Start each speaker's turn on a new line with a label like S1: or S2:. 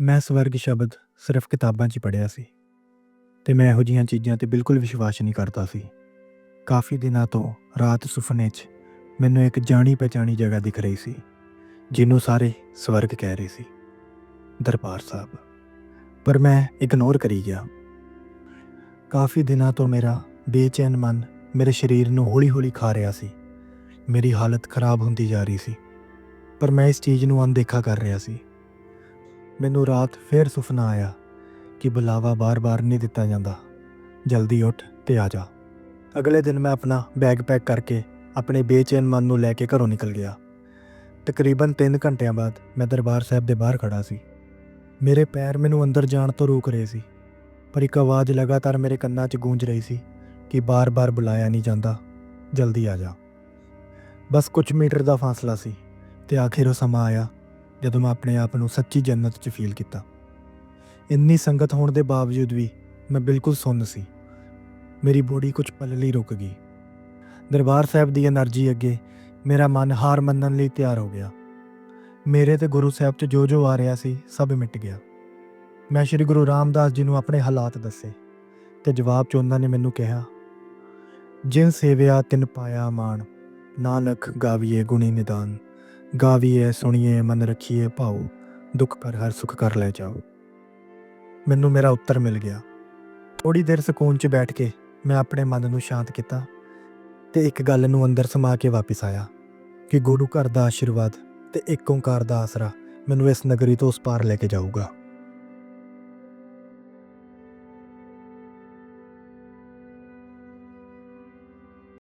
S1: ਮੈਂ ਸਵਰਗ ਸ਼ਬਦ ਸਿਰਫ ਕਿਤਾਬਾਂ 'ਚ ਹੀ ਪੜ੍ਹਿਆ ਸੀ ਤੇ ਮੈਂ ਇਹੋ ਜਿਹੀਆਂ ਚੀਜ਼ਾਂ ਤੇ ਬਿਲਕੁਲ ਵਿਸ਼ਵਾਸ ਨਹੀਂ ਕਰਦਾ ਸੀ। ਕਾਫੀ ਦਿਨਾਂ ਤੋਂ ਰਾਤ ਸੁਪਨੇ 'ਚ ਮੈਨੂੰ ਇੱਕ ਜਾਣੀ ਪਛਾਣੀ ਜਗ੍ਹਾ ਦਿਖ ਰਹੀ ਸੀ, ਜਿਹਨੂੰ ਸਾਰੇ ਸਵਰਗ ਕਹਿ ਰਹੇ ਸੀ, ਦਰਬਾਰ ਸਾਹਿਬ। ਪਰ ਮੈਂ ਇਗਨੋਰ ਕਰੀ ਗਿਆ। ਕਾਫੀ ਦਿਨਾਂ ਤੋਂ ਮੇਰਾ ਬੇਚੈਨ ਮਨ ਮੇਰੇ ਸਰੀਰ ਨੂੰ ਹੌਲੀ-ਹੌਲੀ ਖਾ ਰਿਹਾ ਸੀ। ਮੇਰੀ ਹਾਲਤ ਖਰਾਬ ਹੁੰਦੀ ਜਾ ਰਹੀ ਸੀ। ਪਰ ਮੈਂ ਇਸ ਚੀਜ਼ ਨੂੰ ਅਣਦੇਖਾ ਕਰ ਰਿਹਾ ਸੀ। ਮੈਨੂੰ ਰਾਤ ਫੇਰ ਸੁਪਨਾ ਆਇਆ ਕਿ ਬੁਲਾਵਾ ਬਾਰ-ਬਾਰ ਨਹੀਂ ਦਿੱਤਾ ਜਾਂਦਾ। ਜਲਦੀ ਉੱਠ ਤੇ ਆ ਜਾ। ਅਗਲੇ ਦਿਨ ਮੈਂ ਆਪਣਾ ਬੈਗ ਪੈਕ ਕਰਕੇ ਆਪਣੇ ਬੇਚੈਨ ਮਨ ਨੂੰ ਲੈ ਕੇ ਘਰੋਂ ਨਿਕਲ ਗਿਆ। ਤਕਰੀਬਨ 3 ਘੰਟਿਆਂ ਬਾਅਦ ਮੈਂ ਦਰਬਾਰ ਸਾਹਿਬ ਦੇ ਬਾਹਰ ਖੜਾ ਸੀ। ਮੇਰੇ ਪੈਰ ਮੈਨੂੰ ਅੰਦਰ ਜਾਣ ਤੋਂ ਰੋਕ ਰਹੇ ਸੀ, ਪਰ ਇੱਕ ਆਵਾਜ਼ ਲਗਾਤਾਰ ਮੇਰੇ ਕੰਨਾਂ 'ਚ ਗੂੰਜ ਰਹੀ ਸੀ ਕਿ ਬਾਰ-ਬਾਰ ਬੁਲਾਇਆ ਨਹੀਂ ਜਾਂਦਾ, ਜਲਦੀ ਆ ਜਾ। ਬਸ ਕੁਝ ਮੀਟਰ ਦਾ ਫਾਸਲਾ ਸੀ ਤੇ ਆਖਿਰ ਉਹ ਸਮਾਂ ਆਇਆ ਜਦੋਂ ਮੈਂ ਆਪਣੇ ਆਪ ਨੂੰ ਸੱਚੀ ਜੰਨਤ 'ਚ ਫੀਲ ਕੀਤਾ। ਇੰਨੀ ਸੰਗਤ ਹੋਣ ਦੇ ਬਾਵਜੂਦ ਵੀ ਮੈਂ ਬਿਲਕੁਲ ਸੁੰਨ ਸੀ। ਮੇਰੀ ਬੋਡੀ ਕੁਝ ਪਲ ਲਈ ਰੁਕ ਗਈ। ਦਰਬਾਰ ਸਾਹਿਬ ਦੀ એનર્ਜੀ ਅੱਗੇ ਮੇਰਾ ਮਨ ਹਾਰ ਮੰਨਣ ਲਈ ਤਿਆਰ ਹੋ ਗਿਆ। ਮੇਰੇ ਤੇ ਗੁਰੂ ਸਾਹਿਬ 'ਚ ਜੋ ਜੋ ਆ ਰਿਹਾ ਸੀ ਸਭ ਮਿਟ ਗਿਆ। ਮੈਂ ਸ੍ਰੀ ਗੁਰੂ ਰਾਮਦਾਸ ਜੀ ਨੂੰ ਆਪਣੇ ਹਾਲਾਤ ਦੱਸੇ ਤੇ ਜਵਾਬ 'ਚ ਉਹਨਾਂ ਨੇ ਮੈਨੂੰ ਕਿਹਾ, ਜਿਨ ਸੇਵਿਆ ਤਿਨ ਪਾਇਆ ਮਾਨ ਨਾਨਕ ਗਾਵੀਏ ਗੁਣੀ ਨਿਦਾਨ। ਗਾਵੀਏ, ਸੁਣੀਏ, ਮਨ ਰੱਖੀਏ, ਭਾਉ, ਦੁੱਖ ਕਰ, ਹਰ ਸੁਖ ਕਰ ਲੈ ਜਾਓ। ਮੈਨੂੰ ਮੇਰਾ ਉੱਤਰ ਮਿਲ ਗਿਆ। ਥੋੜੀ ਦੇਰ ਸਕੂਨ 'ਚ ਬੈਠ ਕੇ ਮੈਂ ਆਪਣੇ ਮਨ ਨੂੰ ਸ਼ਾਂਤ ਕੀਤਾ ਤੇ ਇੱਕ ਗੱਲ ਨੂੰ ਅੰਦਰ ਸਮਾ ਕੇ ਵਾਪਸ ਆਇਆ ਕਿ ਗੁਰੂ ਘਰ ਦਾ ਆਸ਼ੀਰਵਾਦ ਤੇ ਇੱਕ ਓੰਕਾਰ ਦਾ ਆਸਰਾ ਮੈਨੂੰ ਇਸ ਨਗਰੀ ਤੋਂ ਉਸ ਪਾਰ ਲੈ ਕੇ ਜਾਊਗਾ।